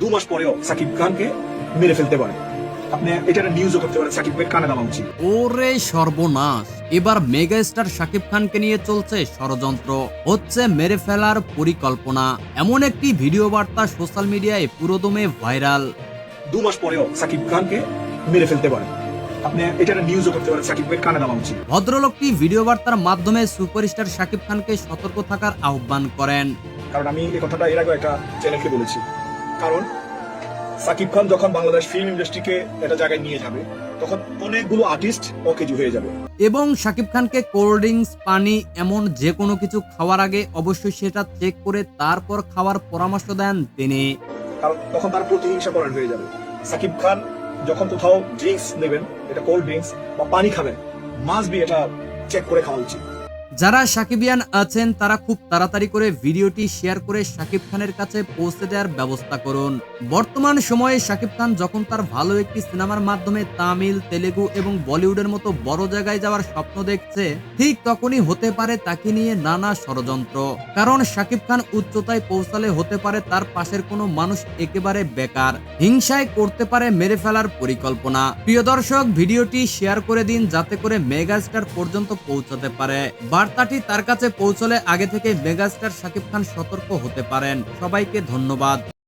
দু মাস পরেও সাকিব খানকে মেরে ফেলতে পারে। আপনি এটা নিউজও করতে পারেন কানে দেওয়া উচিত। ওরে সর্বনাশ। এবার মেগা স্টার শাকিব খানকে নিয়ে চলছে ষড়যন্ত্র। হচ্ছে মেরে ফেলার পরিকল্পনা। এমন একটি ভিডিও বার্তা সোশ্যাল মিডিয়ায় পুরোদমে ভাইরাল। দু মাস পরেও সাকিব খানকে মেরে ফেলতে পারে। আপনি এটা নিউজও করতে পারেন সাকিবের কানে দেওয়া উচিত। ভদ্রলোকটি ভিডিও বার্তার মাধ্যমে সুপারস্টার শাকিব খানকে সতর্ক থাকার আহ্বান করেন। কারণ আমি এই কথাটা এর আগে একটা চ্যানেলকে বলেছি। কারণ সাকিব খান যখন বাংলাদেশ ফিল্ম ইন্ডাস্ট্রিকে একটা জায়গায় নিয়ে যাবে তখন অনেকগুলো আর্টিস্ট অকেজু হয়ে যাবে। এবং শাকিব খানকে কোল্ড ড্রিঙ্কস পানি এমন যে কোনো কিছু খাওয়ার আগে অবশ্যই সেটা চেক করে তারপর খাওয়ার পরামর্শ দেন তিনি। কারণ তখন তার প্রতিহিংসা করার হয়ে যাবে। সাকিব খান যখন কোথাও ড্রিঙ্কস নেবেন এটা কোল্ড ড্রিঙ্কস বা পানি খাবেন মাস্ট বি এটা চেক করে খাওয়া উচিত। যারা সাকিবিয়ান আছেন, তারা খুব তাড়াতাড়ি করে ভিডিওটি শেয়ার করে শাকিব খানের কাছে পৌঁছে দেওয়ার ব্যবস্থা করুন। বর্তমান সময়ে শাকিব খান যখন তার ভালো একটি সিনেমার মাধ্যমে তামিল, তেলেগু এবং বলিউডের মতো বড় জায়গায় যাওয়ার স্বপ্ন দেখছে, ঠিক তখনই হতে পারে তাকে নিয়ে নানা ষড়যন্ত্র। কারণ শাকিব খান উচ্চতায় পৌঁছালে হতে পারে তার পাশের কোনো মানুষ একেবারে বেকার, হিংসায় করতে পারে মেরে ফেলার পরিকল্পনা। প্রিয় দর্শক, ভিডিওটি শেয়ার করে দিন যাতে করে মেগাস্টার পর্যন্ত পৌঁছাতে পারে। বার্তাটি তার কাছে পৌঁছলে আগে থেকে মেগাস্টার সাকিব খান সতর্ক হতে পারেন। সবাইকে ধন্যবাদ।